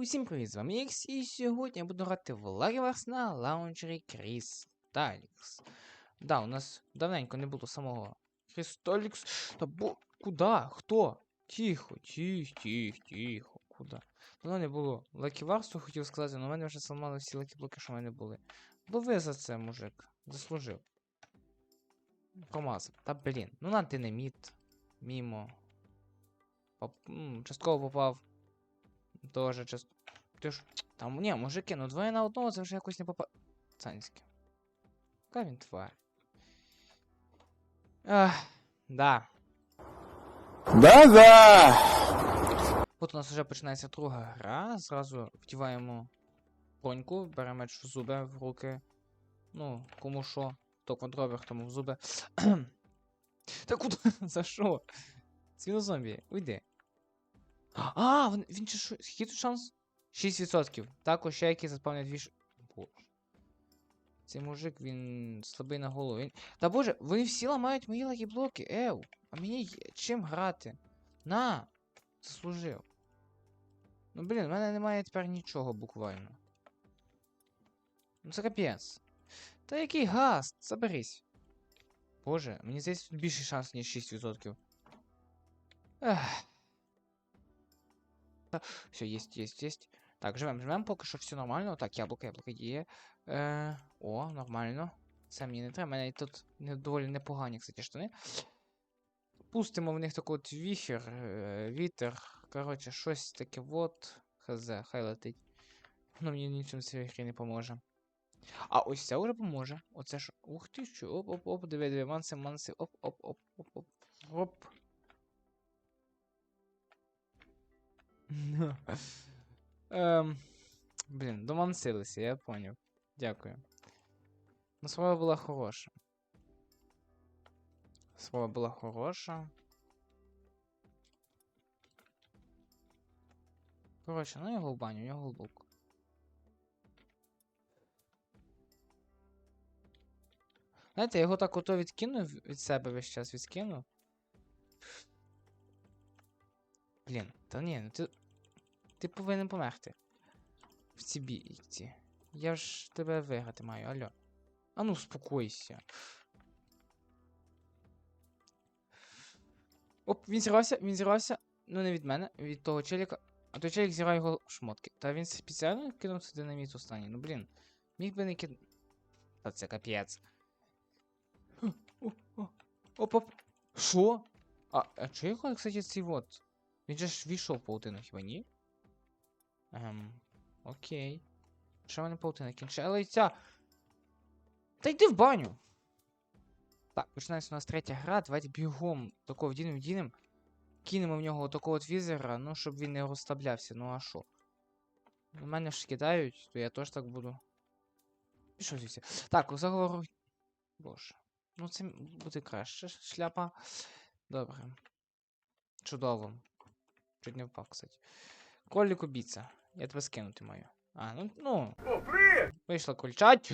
Усім привіт, з вами Ікс, і сьогодні я буду грати в Lagivers на лаунчері Crystalix. Да, у нас давненько не було самого Crystalix. Та бо. Куда? Хто? Тихо, тихо, тихо, тихо. Куда? Давно не було. Лаківарству хотів сказати, але в мене вже зламали всі лакіблоки, що в мене були. Лови за це, мужик. Заслужив. Промазав. Та блін. Ну на динаміт. Мімо. Поп... Частково попав. Тоже часто. Ти ж. Там, ні, мужики, ну двоє на одного це вже якось не попа. Цанське. Яка він тварь. Ах, да. Да-да! От у нас вже починається друга гра. Зразу вдіваємо броньку, беремо меч в зуби в руки. Ну, кому що, хто контровер, тому в зуби. Та куди? За що? Свінозомбі, уйди. А, він, він чи? Який шанс? 6%. Також ще який заспавнять дві. Боже. Цей мужик, він слабий на голову. Він... Та боже, вони всі ламають мої лагіблоки. Ев, а мені чим грати? На! Заслужив. Ну блін, в мене немає тепер нічого буквально. Ну це капець. Та який газ? Заберись. Боже, мені здається, тут більший шанс, ніж 6%. Ех. Все, есть, есть, есть. Так, живем, живем, поки що все нормально. Так, яблуко, яблуко є. Е, о, нормально. Це мені не треба. У мене тут не, доволі непогані, кстати, штани. Пустимо в них такий от віхер, е, вітер. Коротше, щось таке от. Хз, хай летить. Ну мені нічим цій не поможе. А ось це вже поможе. Оце ж. Ух ти що. Оп-оп-оп, диви, диви, манси, манси, оп-оп-оп-оп-оп. Оп. Ем, блін, домансилися, я поняв. Дякую. Ну, справа була хороша. Справа була хороша. Коротше, ну його в баню, його в лук. Знаєте, я його так ото відкинув від себе весь час відкинув. Блін, та ні, ну ти. Ти повинен померти. В цій бійці. Я ж тебе виграти маю, алло. А ну спокойся. Оп, він зірвався, він зірвався. Ну не від мене, від того челіка. А той челік зірвав його шмотки. Та він спеціально кинув це динаміт останній. Ну блін. Міг би не кид... Та це капець. Оп-оп. Що? А, а чого кстати, цей вот? Він же ж війшов паутину, хіба ні? Ем, окей. Що в мене паутина кінчається? Та йди в баню! Так, починається у нас третя гра. Давайте бігом такого вдінем вдінем. Кинемо в нього такого от візера, ну, щоб він не розслаблявся. Ну а що? У мене ж кидають, то я теж так буду. Пішов звідси. Так, у заговору. Боже. Ну це буде краще шляпа. Добре. Чудово. Чуть не впав, кстати. Кролик убийца. Я тебе скинути маю. А, ну, ну. Вийшла кольчать.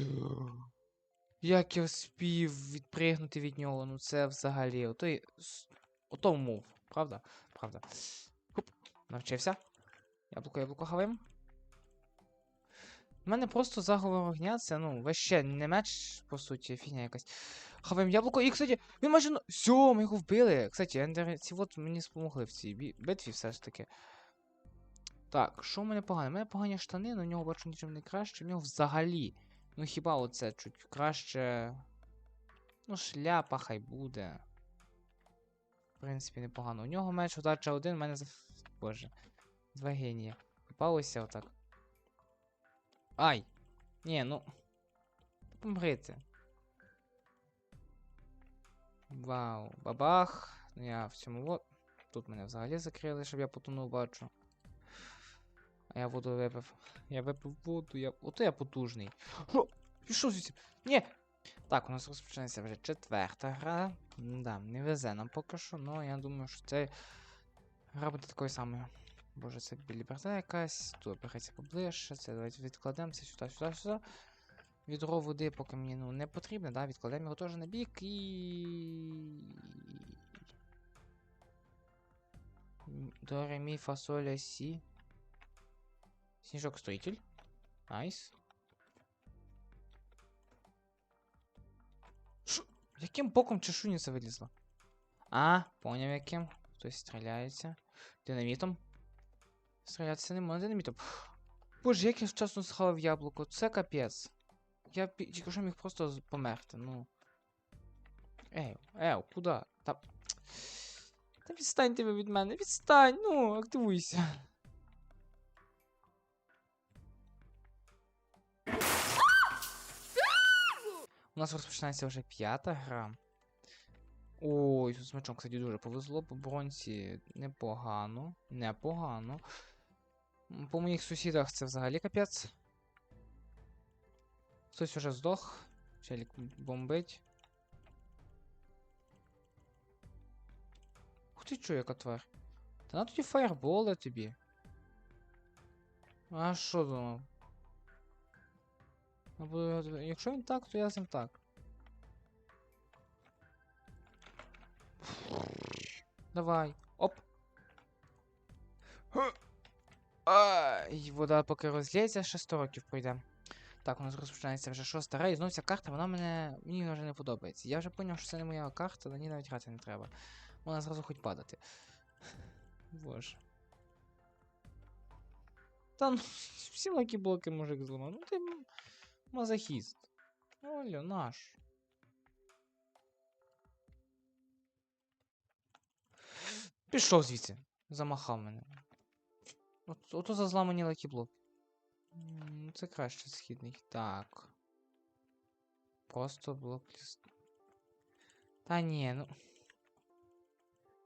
Як я вспів відпригнути від нього, ну це взагалі. Ото й... Ото мов, правда? Правда. Хуп. Навчився. Яблуко, яблуко хаваємо. У мене просто заговор огня, це, ну, ваще не меч, по суті, фігня якась. Хаваємо яблуко. І, кстати, він майже. на- Все, ми його вбили. Кстати, ендер... ці от мені спомогли в цій бі- битві все ж таки. Так, що в мене погано? У мене погані штани, але у нього бачу нічим не краще. У нього взагалі. Ну хіба оце чуть краще. Ну, шляпа хай буде. В принципі, непогано. У нього меч удача один, у мене за. Боже. Два генія. Попалося отак. Ай! Ні, ну. Помрити. Вау, бабах. Ну я в цьому вот. Тут мене взагалі закрили, щоб я потонув бачу. А я воду випив. Я випив воду, я. Ото я потужний. Що? Пішов звідси? Ні! Так, у нас розпочинається вже четверта гра. Да, не везе нам поки що, але я думаю, що це гра буде такою самою. Боже, це біліберта якась. Тут прихається поближче. Це давайте відкладемо це сюди, сюди, сюди. Відро води, поки мені ну, не потрібно, да? відкладемо його теж на бік і. До ре мі фа соль ля сі. Сніжок строїтель. Найс. Шо? Яким боком чешуниця вилізла? А, поняв яким. Хтось стріляється. Динамітом. Стрілятися не можна динамітом. Боже, як я вчасно схавав яблуко, це капець. Я тільки що міг просто померти, ну. Ей, еу, куди? Та. Та відстаньте ви від мене, відстань, ну, активуйся. У нас розпочинається вже п'ята гра. Ой, з мечом, кстати, дуже повезло. По бронці непогано. Непогано. По моїх сусідах це взагалі капець. Хтось уже здох. Челік бомбить. Ух ти чо, яка тварь. Та на тоді фаєрболи тобі. А що думав? Якщо він так, то я з ним так. Давай. Оп. Ай, вода поки розлється, ще 100 років пройде. Так, у нас розпочинається вже шоста і знову ця карта, вона мене. Мені вже не подобається. Я вже зрозумів, що це не моя карта, на ній навіть грати не треба. Вона зразу хоч падати. Боже. Та ну, всі лакі блоки мужик зламав. Ну ти мазохіст. Оля, наш. Пішов звідси. Замахав мене. От, ото за зламані лакі блоки. Це краще східний. Так. Просто блок ліс. Та ні, ну.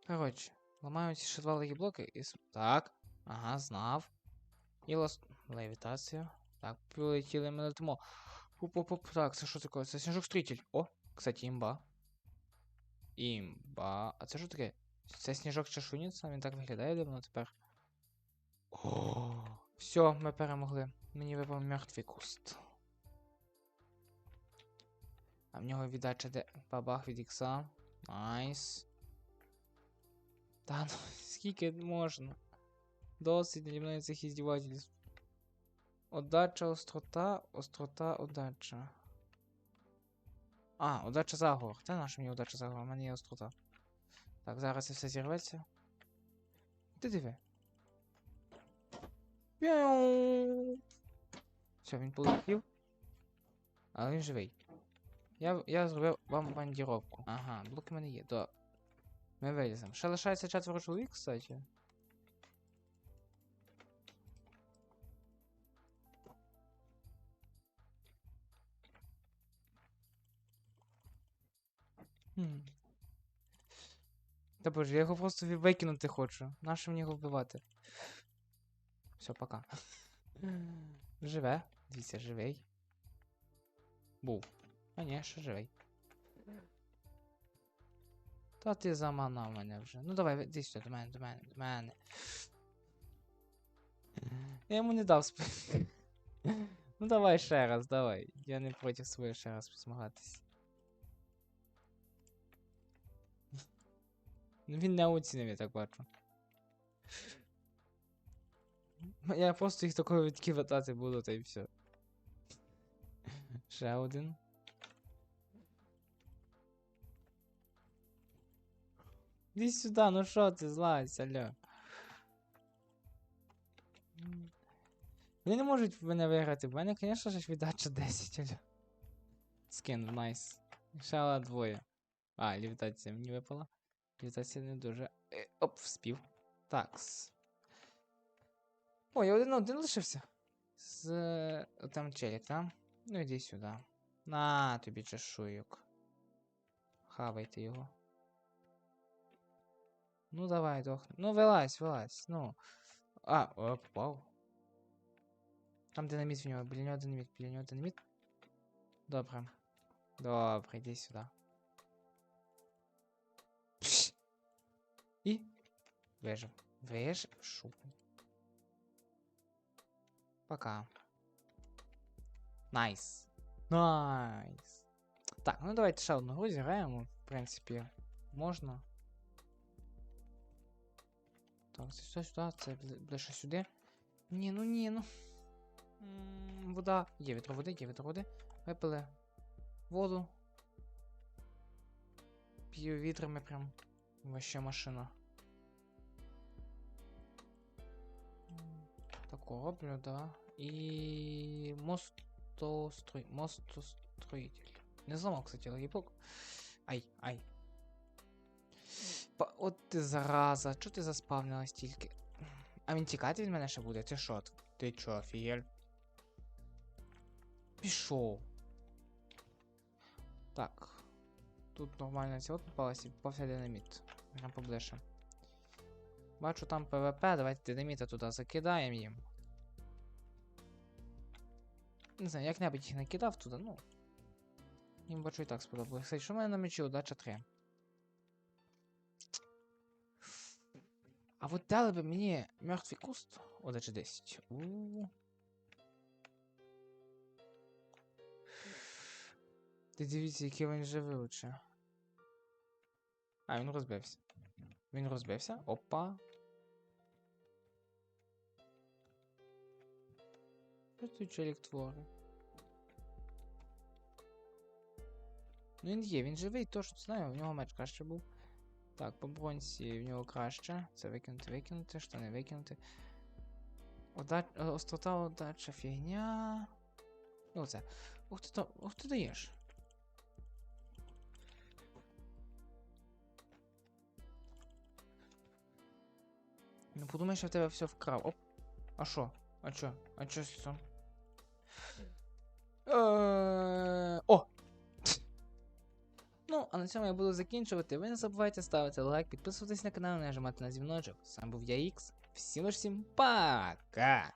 Коротше, ламаю ці ще два лакі блоки і. Так. Ага, знав. І лас... левітація. Так, полетіли ми летимо. Пуп-пуп-пуп. Так, це що таке? Це сніжок стрітель. О, кстати, імба. Імба. А це що таке? Це сніжок чешуніця, він так виглядає дивно тепер. О, все, ми перемогли. Мені випав мертвий куст. А в нього віддача де бабах від ікса. Найс. Та ну, скільки можна? Досить для мною цих іздівательств. Отдача, острота, острота, отдача. А, удача заговор. Та наша мені удача заговор, у мене є острота. Так, зараз це все зірветься. Ти диви. Все, він полетів. Але він живий. Я, я зробив вам бандіровку. Ага, блоки в мене є. То. Ми виліземо. Ще лишається четверо чоловік, кстати. Хм. Та боже, я його просто викинути хочу. Нащо мені його вбивати? Все, пока. Живе. Дивіться, живий. Був. А ні, ще живий. Та ти заманав мене вже. Ну давай, іди сюди, до мене, до мене, до мене. Я йому не дав сп... Ну давай ще раз, давай. Я не проти своє ще раз змагатись. Він не оцінив, я так бачу. Ну, Я просто їх такою відкидати буду, та й все. Ще один. Іди сюди, ну що ти злазь, алло. Вони не можуть в мене виграти. В мене, звісно ж, віддача 10, алло. Скин, найс. Ще двоє. А, лівітація мені випала. Лівітація не дуже. Е, Оп, вспів. Такс. О, я один один лишився. З е, там челік, там? Ну іди сюди. На тобі чешуйок. Хавайте його. Ну давай, дохни. Ну вилазь, вилазь, ну. А, о, попав. Там динаміт в нього, біля нього динаміт, біля нього динаміт. Добре. Добре, йди сюди. І вижив. Вижив. Шуп. Пока. Найс. Найс. Так, ну давайте ще одну гру зіграємо. В принципі, можна. Так, це сюди, сюди, це ближче сюди. Ні, ну ні, ну. Вода. Є вітроводи, є вітроводи. Випили воду. П'ю вітрами прям. Вообще машина. М, Тако роблю, да. І мостострой... мостостроитель. Не зламав, кстати, логіпок. Ай, ай. Па- От ти зараза, чого ти заспавнилась тільки? А він тікати від мене ще буде? Ти що? Ти чо, офігель? Пішов. Так. Тут нормально цього попалось і попався динаміт. Поближче. Бачу там ПВП, давайте динаміта туди закидаємо їм. Не знаю, як-небудь їх накидав туди, ну. Їм бачу і так сподобалось. Кстати, що в мене на мечі удача 3. А от дали би мені мертвий куст. Удача 10. У. Ти дивіться, який він вже вилучив. А, він розбився. Він розбився. Опа. Що тут челік творить? Ну він є, він живий, точно знаю, в нього меч краще був. Так, по бронзі в нього краще. Це викинути, викинути, штани викинути. Ода... е, Острота, удача, фігня. І оце. Ух ти то. Ух ти даєш. Ну подумай, що в тебе все вкрав. Оп. А що? А що? А що з цим? О! Ну, а на цьому я буду закінчувати. Ви не забувайте ставити лайк, підписуватись на канал, нажимати на дзвіночок. Сам був я Ікс. Всім усім пока!